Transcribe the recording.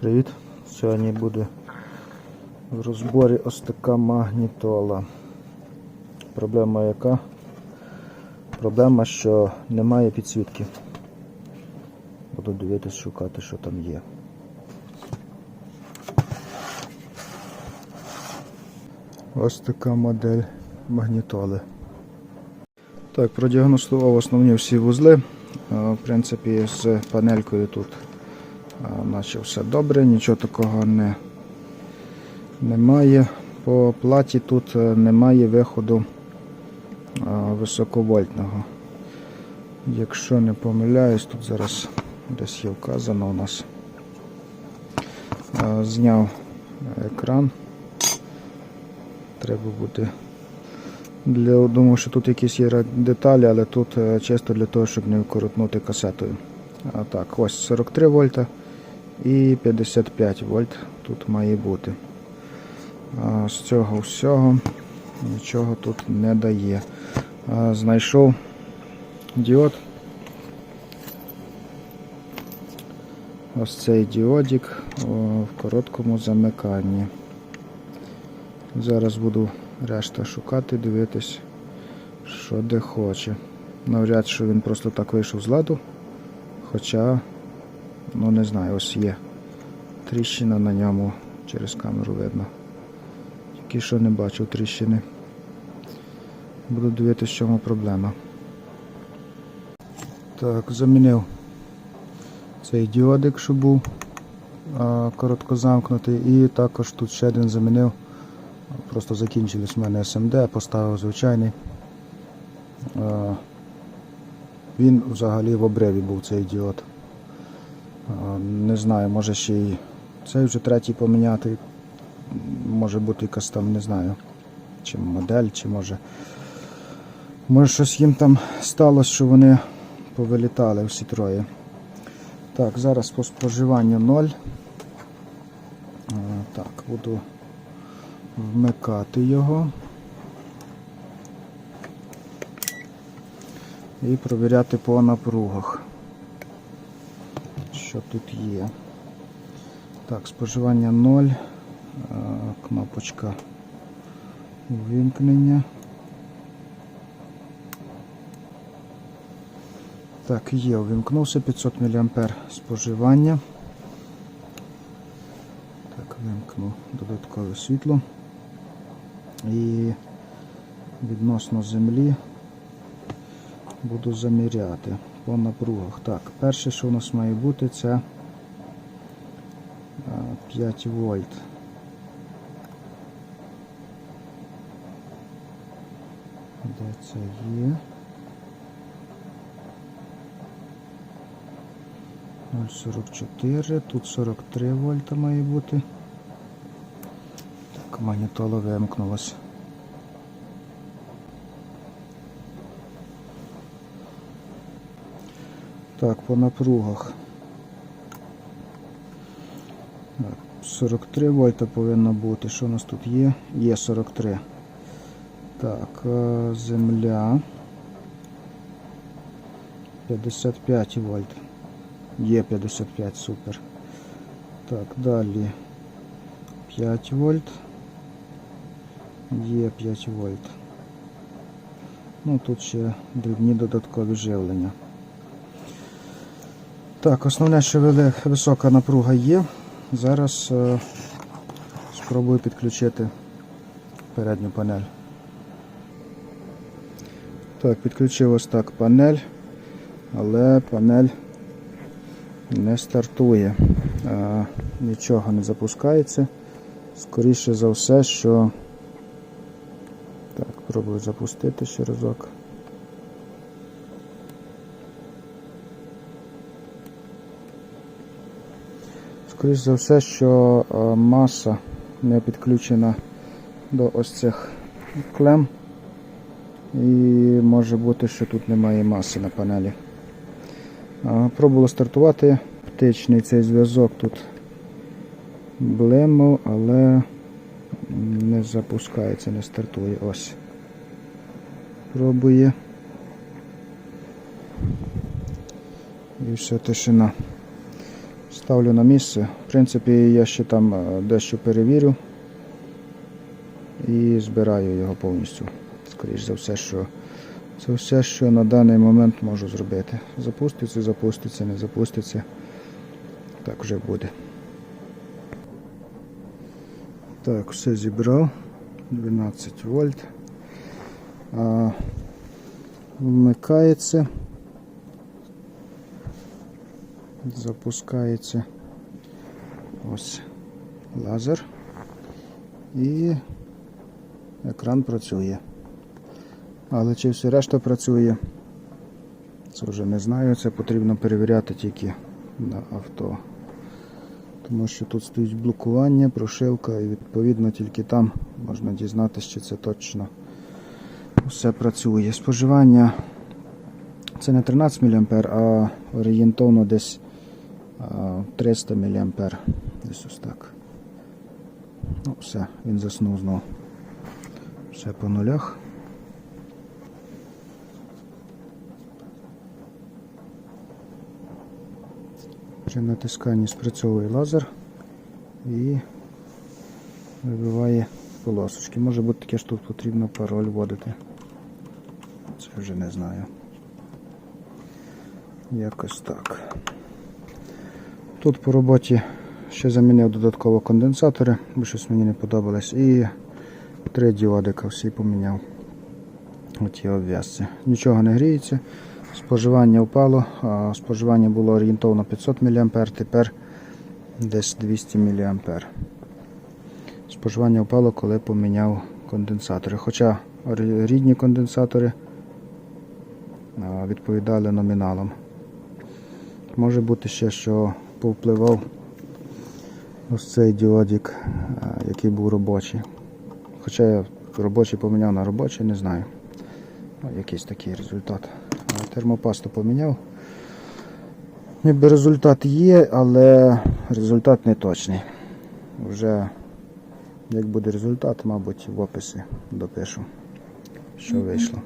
Привіт! Сьогодні буде в розборі ось така магнітола. Проблема яка? Проблема, що немає підсвітки. Буду дивитись, шукати, що там є. Ось така модель магнітоли. Так, продіагностував основні всі вузли. Е, В принципі, з панелькою тут наче все добре, нічого такого не, немає. По платі тут е, немає виходу високовольтного. Якщо не помиляюсь, тут зараз десь є вказано у нас. Зняв екран. Треба буде. Для, думаю, що тут якісь є деталі, але тут е, чисто для того, щоб не вкоротнути касетою. А так, ось 43 вольта і 55 вольт тут має бути. З цього всього нічого тут не дає. Знайшов діод. Ось цей діодик в короткому замиканні. Зараз буду решта шукати, дивитись, що де хоче. Навряд, що він просто так вийшов з ладу. Хоча, ну не знаю, ось є. Тріщина на ньому через камеру видно. Тільки що не бачив тріщини. Буду дивитися, в чому проблема. Так, замінив цей діодик, що був а, короткозамкнутий, і також тут ще один замінив. Просто закінчились в мене SMD, поставив звичайний. Він взагалі в обриві був цей діод. Не знаю, може ще й цей вже третій поміняти. Може бути якась там, не знаю, чи модель, чи може. Може щось їм там сталося, що вони повилітали всі троє. Так, зараз по споживанню 0. Так, буду вмикати його і провіряти по напругах, що тут є. Так, споживання 0, е, кнопочка вимкнення. Так, є, увімкнувся 500 мА споживання. Так, вимкну додаткове світло. І відносно землі буду заміряти по напругах. Так, перше, що у нас має бути, це 5 вольт. Де це є? 0,44, тут 43 вольта має бути. Так, магнітола вимкнулась. Так, по напругах. 43 вольта повинно бути. Що у нас тут є? Є 43. Так, е, земля. 55 вольт. Є 55, супер. Так, далі 5 вольт. Є 5 вольт. Ну, тут ще дрібні додаткові живлення. Так, основне, що вели- висока напруга є. Зараз е, спробую підключити передню панель. Так, підключив ось так панель, але панель не стартує, а, нічого не запускається. Скоріше за все, що так, пробую запустити ще разок. Скоріше за все, що маса не підключена до ось цих клем. І може бути, що тут немає маси на панелі. Пробувало стартувати. Птичний цей зв'язок тут блимав, але не запускається, не стартує. Ось. Пробує. І все тишина. Ставлю на місце. В принципі, я ще там е, дещо перевірю і збираю його повністю. Скоріш за все, що це все, що на даний момент можу зробити. Запуститься, запуститься, не запуститься. Так вже буде. Так, все зібрав. 12 вольт. А, вмикається. Запускається ось лазер. І екран працює. Але чи все решта працює? Це вже не знаю, це потрібно перевіряти тільки на авто. Тому що тут стоїть блокування, прошивка і відповідно тільки там можна дізнатися, чи це точно все працює. Споживання це не 13 мА, а орієнтовно десь 300 мА. Десь ось так. Ну, все, він заснув знову. Все по нулях. При натисканні спрацьовує лазер і вибиває полосочки. Може бути таке, що тут потрібно пароль вводити. Це вже не знаю. Якось так. Тут по роботі ще замінив додатково конденсатори, бо щось мені не подобалось. І три діодика всі поміняв. Оті обв'язці. Нічого не гріється. Споживання впало, споживання було орієнтовно 500 мА, тепер десь 200 мА. Споживання впало, коли поміняв конденсатори. Хоча рідні конденсатори відповідали номіналам. Може бути ще, що повпливав ось цей діодик, який був робочий. Хоча я робочий поміняв на робочий, не знаю. Ну, якийсь такий результат. Термопасту поміняв. Ніби результат є, але результат не точний. Вже як буде результат, мабуть, в описі допишу, що вийшло.